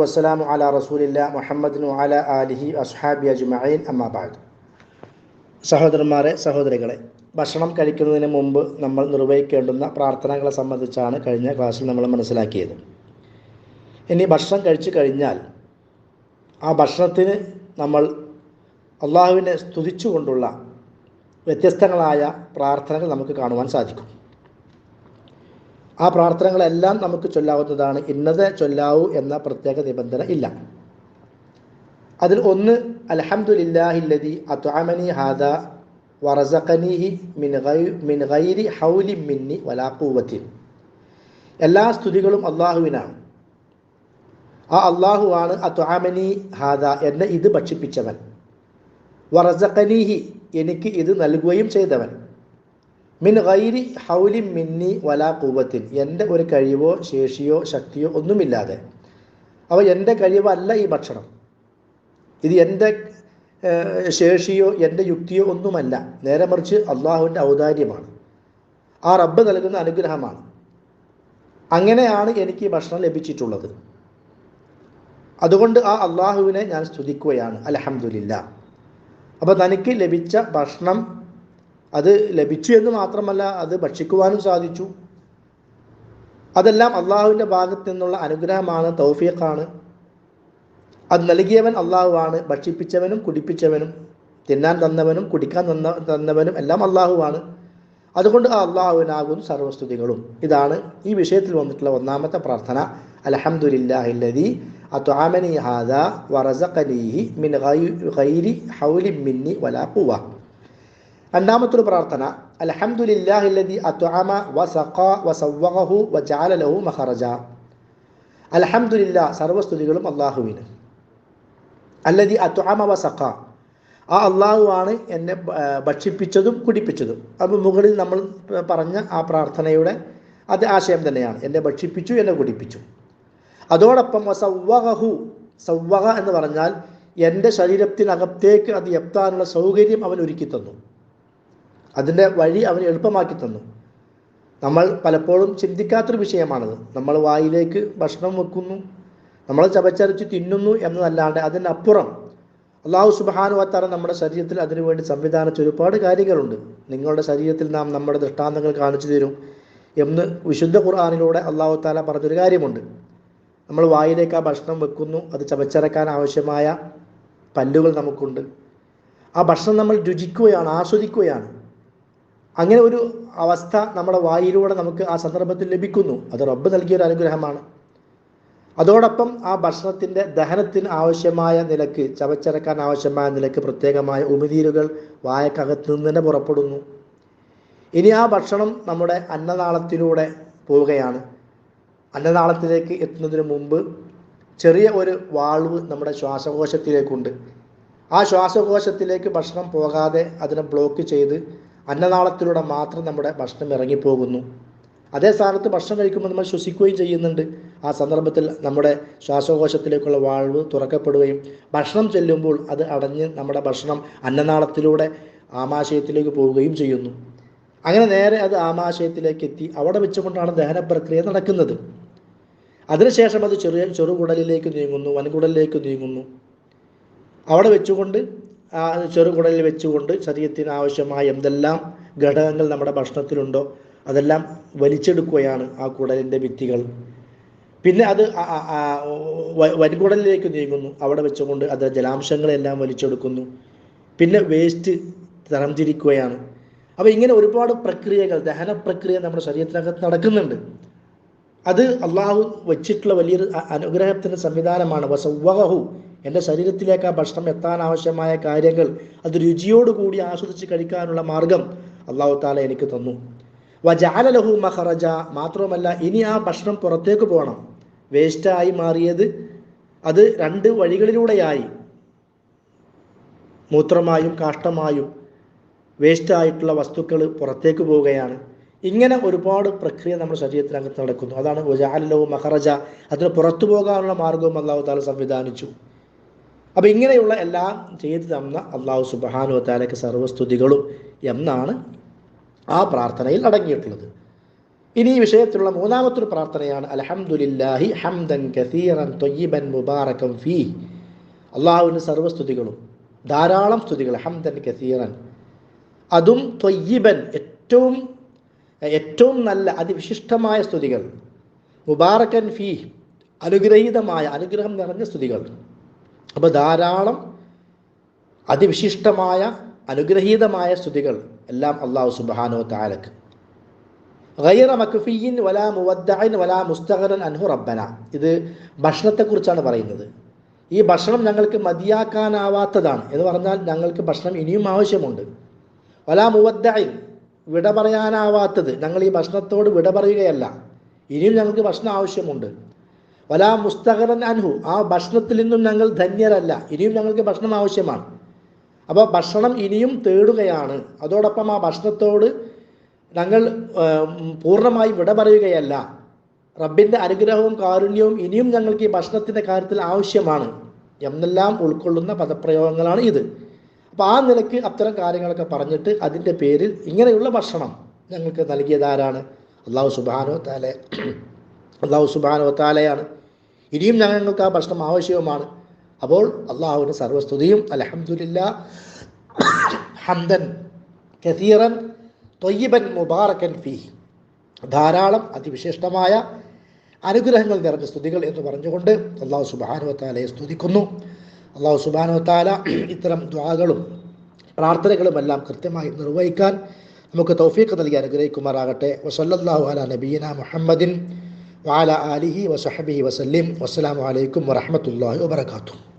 വസ്സലാമു റസൂലില്ല സഹോദരന്മാരെ സഹോദരികളെ ഭക്ഷണം കഴിക്കുന്നതിന് മുമ്പ് നമ്മൾ നിർവഹിക്കേണ്ടുന്ന പ്രാർത്ഥനകളെ സംബന്ധിച്ചാണ് കഴിഞ്ഞ ക്ലാസ്സിൽ നമ്മൾ മനസ്സിലാക്കിയത്. ഇനി ഭക്ഷണം കഴിച്ചു കഴിഞ്ഞാൽ ആ ഭക്ഷണത്തിന് നമ്മൾ അള്ളാഹുവിനെ സ്തുതിച്ചുകൊണ്ടുള്ള വ്യത്യസ്തങ്ങളായ പ്രാർത്ഥനകൾ നമുക്ക് കാണുവാൻ സാധിക്കും. ആ പ്രാർത്ഥനകളെല്ലാം നമുക്ക് ചൊല്ലാവുന്നതാണ്. ഇന്നത് ചൊല്ലാവൂ എന്ന പ്രത്യേക നിബന്ധന ഇല്ല. അതിൽ ഒന്ന് അലഹമുല്ലാഹില്ലതി അത്വാമനി ഹാദ വറസഖനിഹി മിൻ ഗൈരി ഹൗലി മിന്നി വലാ ഖുവത്തിൻ. എല്ലാ സ്തുതികളും അള്ളാഹുവിനാണ് ആ അള്ളാഹുവാണ് അത്വാമനി ഹാദ എന്നെ ഇത് ഭക്ഷിപ്പിച്ചവൻ. വറസഖനിഹി എനിക്ക് ഇത് നൽകുകയും ചെയ്തവൻ. മിൻ ഗൈരി ഹൗലി മിന്നി വലാ കൂവത്തിൻ. എന്റെ ഒരു കഴിവോ ശേഷിയോ ശക്തിയോ ഒന്നുമില്ലാതെ. അപ്പോൾ എന്റെ കഴിവല്ല ഈ ഭക്ഷണം. ഇത് എന്റെ ശേഷിയോ എന്റെ യുക്തിയോ ഒന്നുമല്ല. നേരെ മറിച്ച് അള്ളാഹുവിന്റെ ഔദാര്യമാണ്. ആ റബ്ബ് നൽകുന്ന അനുഗ്രഹമാണ്. അങ്ങനെയാണ് എനിക്ക് ഈ ഭക്ഷണം ലഭിച്ചിട്ടുള്ളത്. അതുകൊണ്ട് ആ അള്ളാഹുവിനെ ഞാൻ സ്തുതിക്കുകയാണ്. അലഹമുല്ല അപ്പോൾ തനിക്ക് ലഭിച്ച ഭക്ഷണം അത് ലഭിച്ചു എന്ന് മാത്രമല്ല അത് ഭക്ഷിക്കുവാനും സാധിച്ചു. അതെല്ലാം അള്ളാഹുവിന്റെ ഭാഗത്ത് നിന്നുള്ള അനുഗ്രഹമാണ് തൗഫീഖാണ്. അത് നൽകിയവൻ അള്ളാഹുവാണ് ഭക്ഷിപ്പിച്ചവനും കുടിപ്പിച്ചവനും തിന്നാൻ തന്നവനും കുടിക്കാൻ തന്ന തന്നവനും എല്ലാം അള്ളാഹുവാണ്. അതുകൊണ്ട് ആ അള്ളാഹുവിനാകുന്നു സർവസ്തുതികളും. ഇതാണ് ഈ വിഷയത്തിൽ വന്നിട്ടുള്ള ഒന്നാമത്തെ പ്രാർത്ഥന. അലഹമുല്ലാഹില്ലതി അത്വാമനി ഹാദ വറസഖലീഹി മിൻ ഗൈരി ഹൗലി മിന്നി വലാ ഖുവ. രണ്ടാമത്തൊരു പ്രാർത്ഥന അൽഹംദുലില്ലാഹില്ലദി അത്അമ വസഖ മഖറജ. അൽഹംദുലില്ലാ സർവസ്തുതികളും അള്ളാഹുവിന് അല്ലതി അത്അമ വസഖ ആ അള്ളാഹുവാണ് എന്നെ ഭക്ഷിപ്പിച്ചതും കുടിപ്പിച്ചതും. അപ്പോൾ മുകളിൽ നമ്മൾ പറഞ്ഞ ആ പ്രാർത്ഥനയുടെ അത് ആശയം തന്നെയാണ്. എന്നെ ഭക്ഷിപ്പിച്ചു എന്നെ കുടിപ്പിച്ചു. അതോടൊപ്പം വസവ്വഖഹു സവ്വഖ എന്ന് പറഞ്ഞാൽ എന്റെ ശരീരത്തിനകത്തേക്ക് അത് എത്താനുള്ള സൗകര്യം അവൻ ഒരുക്കി തന്നു. അതിന്റെ വഴി അവൻ എളുപ്പമാക്കി തന്നു. നമ്മൾ പലപ്പോഴും ചിന്തിക്കാത്തൊരു വിഷയമാണത്. നമ്മൾ വായിലേക്ക് ഭക്ഷണം വെക്കുന്നു നമ്മൾ ചവച്ചരച്ച് തിന്നുന്നു എന്നതല്ലാണ്ട് അതിനപ്പുറം അള്ളാഹു സുബാനു വത്താറ നമ്മുടെ ശരീരത്തിൽ അതിനുവേണ്ടി സംവിധാനിച്ച ഒരുപാട് കാര്യങ്ങളുണ്ട്. നിങ്ങളുടെ ശരീരത്തിൽ നാം നമ്മുടെ ദൃഷ്ടാന്തങ്ങൾ കാണിച്ചു തരും എന്ന് വിശുദ്ധ ഖുർആാനിലൂടെ അള്ളാഹു താല പറഞ്ഞൊരു കാര്യമുണ്ട്. നമ്മൾ വായിലേക്ക് ആ ഭക്ഷണം വെക്കുന്നു അത് ചവച്ചരക്കാൻ ആവശ്യമായ പല്ലുകൾ നമുക്കുണ്ട്. ആ ഭക്ഷണം നമ്മൾ രുചിക്കുകയാണ് ആസ്വദിക്കുകയാണ്. അങ്ങനെ ഒരു അവസ്ഥ നമ്മുടെ വായിലൂടെ നമുക്ക് ആ സന്ദർഭത്തിൽ ലഭിക്കുന്നു. അത് റബ്ബ് നൽകിയ ഒരു അനുഗ്രഹമാണ്. അതോടൊപ്പം ആ ഭക്ഷണത്തിന്റെ ദഹനത്തിന് ആവശ്യമായ നിലയ്ക്ക് ചവച്ചിറക്കാൻ ആവശ്യമായ നിലയ്ക്ക് പ്രത്യേകമായ ഉമിനീരുകൾ വായക്കകത്ത് നിന്ന് തന്നെ പുറപ്പെടുന്നു. ഇനി ആ ഭക്ഷണം നമ്മുടെ അന്നനാളത്തിലൂടെ പോവുകയാണ്. അന്നനാളത്തിലേക്ക് എത്തുന്നതിന് മുമ്പ് ചെറിയ ഒരു വാൾവ് നമ്മുടെ ശ്വാസകോശത്തിലേക്കുണ്ട്. ആ ശ്വാസകോശത്തിലേക്ക് ഭക്ഷണം പോകാതെ അതിനെ ബ്ലോക്ക് ചെയ്ത് അന്നനാളത്തിലൂടെ മാത്രം നമ്മുടെ ഭക്ഷണം ഇറങ്ങിപ്പോകുന്നു. അതേ സ്ഥാനത്ത് ഭക്ഷണം കഴിക്കുമ്പോൾ നമ്മൾ ശ്വസിക്കുകയും ചെയ്യുന്നുണ്ട്. ആ സന്ദർഭത്തിൽ നമ്മുടെ ശ്വാസകോശത്തിലേക്കുള്ള വാൾവ് തുറക്കപ്പെടുകയും ഭക്ഷണം ചെല്ലുമ്പോൾ അത് അടഞ്ഞ് നമ്മുടെ ഭക്ഷണം അന്നനാളത്തിലൂടെ ആമാശയത്തിലേക്ക് പോവുകയും ചെയ്യുന്നു. അങ്ങനെ നേരെ അത് ആമാശയത്തിലേക്ക് എത്തി അവിടെ വെച്ചുകൊണ്ടാണ് ദഹന പ്രക്രിയ നടക്കുന്നത്. അതിനുശേഷം അത് ചെറിയ ചെറുകുടലിലേക്ക് നീങ്ങുന്നു വൻകുടലിലേക്ക് നീങ്ങുന്നു. അവിടെ വെച്ചുകൊണ്ട് ആ ചെറുകുടലിൽ വെച്ചുകൊണ്ട് ശരീരത്തിന് ആവശ്യമായ എന്തെല്ലാം ഘടകങ്ങൾ നമ്മുടെ ഭക്ഷണത്തിലുണ്ടോ അതെല്ലാം വലിച്ചെടുക്കുകയാണ് ആ കുടലിന്റെ ഭിത്തികൾ. പിന്നെ അത് വൻകുടലിലേക്ക് നീങ്ങുന്നു. അവിടെ വെച്ചുകൊണ്ട് അത് ജലാംശങ്ങളെല്ലാം വലിച്ചെടുക്കുന്നു. പിന്നെ വേസ്റ്റ് തരംതിരിക്കുകയാണ് അപ്പോൾ ഇങ്ങനെ ഒരുപാട് പ്രക്രിയകൾ ദഹന പ്രക്രിയ നമ്മുടെ ശരീരത്തിനകത്ത് നടക്കുന്നുണ്ട്. അത് അള്ളാഹു വച്ചിട്ടുള്ള വലിയൊരു അനുഗ്രഹത്തിന്റെ സംവിധാനമാണ്. വസവഹു എന്റെ ശരീരത്തിലേക്ക് ആ ഭക്ഷണം എത്താൻ ആവശ്യമായ കാര്യങ്ങൾ അത് രുചിയോടുകൂടി ആസ്വദിച്ച് കഴിക്കാനുള്ള മാർഗം അള്ളാഹു താല എനിക്ക് തന്നു. വജാലലഹു മഹറജ മാത്രമല്ല ഇനി ആ ഭക്ഷണം പുറത്തേക്ക് പോകണം. വേസ്റ്റായി മാറിയത് അത് രണ്ട് വഴികളിലൂടെയായി. മൂത്രമായും കാഷ്ടമായും വേസ്റ്റായിട്ടുള്ള വസ്തുക്കൾ പുറത്തേക്ക് പോവുകയാണ്. ഇങ്ങനെ ഒരുപാട് പ്രക്രിയ നമ്മുടെ ശരീരത്തിനകത്ത് നടക്കുന്നു. അതാണ് വജാലലഹു മഹറജ അതിന് പുറത്തു പോകാനുള്ള മാർഗവും അള്ളാഹു താല സംവിധാനിച്ചു. അപ്പം ഇങ്ങനെയുള്ള എല്ലാം ചെയ്തു തന്ന അള്ളാഹു സുബാനു താലയ്ക്ക് സർവസ്തുതികളും എന്നാണ് ആ പ്രാർത്ഥനയിൽ അടങ്ങിയിട്ടുള്ളത്. ഇനി ഈ വിഷയത്തിലുള്ള മൂന്നാമത്തൊരു പ്രാർത്ഥനയാണ് അൽഹംദുലില്ലാഹി ഹംദൻ കസീറൻ തൊയ്യിബൻ മുബാറക്കം ഫീ അള്ളാഹുവിന് സർവസ്തുതികളും ധാരാളം സ്തുതികൾ ഹംദൻ കസീറൻ. അതും തൊയ്യിബൻ ഏറ്റവും ഏറ്റവും നല്ല അതിവിശിഷ്ടമായ സ്തുതികൾ മുബാറക്കൻ ഫീ അനുഗ്രഹീതമായ അനുഗ്രഹം നിറഞ്ഞ സ്തുതികൾ. അപ്പോൾ ധാരാളം അതിവിശിഷ്ടമായ അനുഗ്രഹീതമായ സ്തുതികൾ എല്ലാം അള്ളാഹു സുബാനോ താലക്ക് ഗൈറ മക്ഫിയിൻ വലാ മുവദ്ദഇൻ വലാ മുസ്തഖറൻ അൻഹു റബ്ബന. ഇത് ഭക്ഷണത്തെക്കുറിച്ചാണ് പറയുന്നത്. ഈ ഭക്ഷണം ഞങ്ങൾക്ക് മതിയാക്കാനാവാത്തതാണ് എന്ന് പറഞ്ഞാൽ ഞങ്ങൾക്ക് ഭക്ഷണം ഇനിയും ആവശ്യമുണ്ട്. വലാ മുവദ്ദഇൻ വിട പറയാനാവാത്തത് ഞങ്ങൾ ഈ ഭക്ഷണത്തോട് വിട പറയുകയല്ല ഇനിയും ഞങ്ങൾക്ക് ഭക്ഷണം ആവശ്യമുണ്ട്. വലാ മുസ്തഖറൻ അൻഹു. ആ ഭക്ഷണത്തിൽ നിന്നും ഞങ്ങൾ ധന്യരല്ല. ഇനിയും ഞങ്ങൾക്ക് ഭക്ഷണം ആവശ്യമാണ്. അപ്പോൾ ഭക്ഷണം ഇനിയും തേടുകയാണ്. അതോടൊപ്പം ആ ഭക്ഷണത്തോട് ഞങ്ങൾ പൂർണമായി വിട പറയുകയല്ല. റബ്ബിന്റെ അനുഗ്രഹവും കാരുണ്യവും ഇനിയും ഞങ്ങൾക്ക് ഈ ഭക്ഷണത്തിന്റെ കാര്യത്തിൽ ആവശ്യമാണ് എന്നെല്ലാം ഉൾക്കൊള്ളുന്ന പദപ്രയോഗങ്ങളാണ് ഇത്. അപ്പോൾ ആ നിലയ്ക്ക് അത്തരം കാര്യങ്ങളൊക്കെ പറഞ്ഞിട്ട് അതിന്റെ പേരിൽ ഇങ്ങനെയുള്ള ഭക്ഷണം ഞങ്ങൾക്ക് നൽകിയതാരാണ് അള്ളാഹു സുബാനോ താലെ അള്ളാഹു സുബാനോ താലയാണ് ഇനിയും ഞങ്ങൾക്ക് ആ ഭക്ഷണം ആവശ്യവുമാണ്. അപ്പോൾ അള്ളാഹുവിന് സർവസ്തുതിയും അലഹമുല്ല ഹംദൻ കസീറൻ തൊയ്യബൻ മുബാറക്കൻ ഫി ധാരാളം അതിവിശിഷ്ടമായ അനുഗ്രഹങ്ങൾ നിറഞ്ഞ സ്തുതികൾ എന്ന് പറഞ്ഞുകൊണ്ട് അള്ളാഹു സുബാനുവത്താലയെ സ്തുതിക്കുന്നു. അള്ളാഹു സുബാനുവത്താല ഇത്തരം ദ്വാകളും പ്രാർത്ഥനകളും എല്ലാം കൃത്യമായി നിർവഹിക്കാൻ നമുക്ക് തൗഫീഖ് നൽകി അനുഗ്രഹിക്കുമാറാകട്ടെ. വസല്ലാഹു അല നബീന മുഹമ്മദിൻ وعلى آله وصحبه وسلم. والسلام عليكم ورحمة الله وبركاته.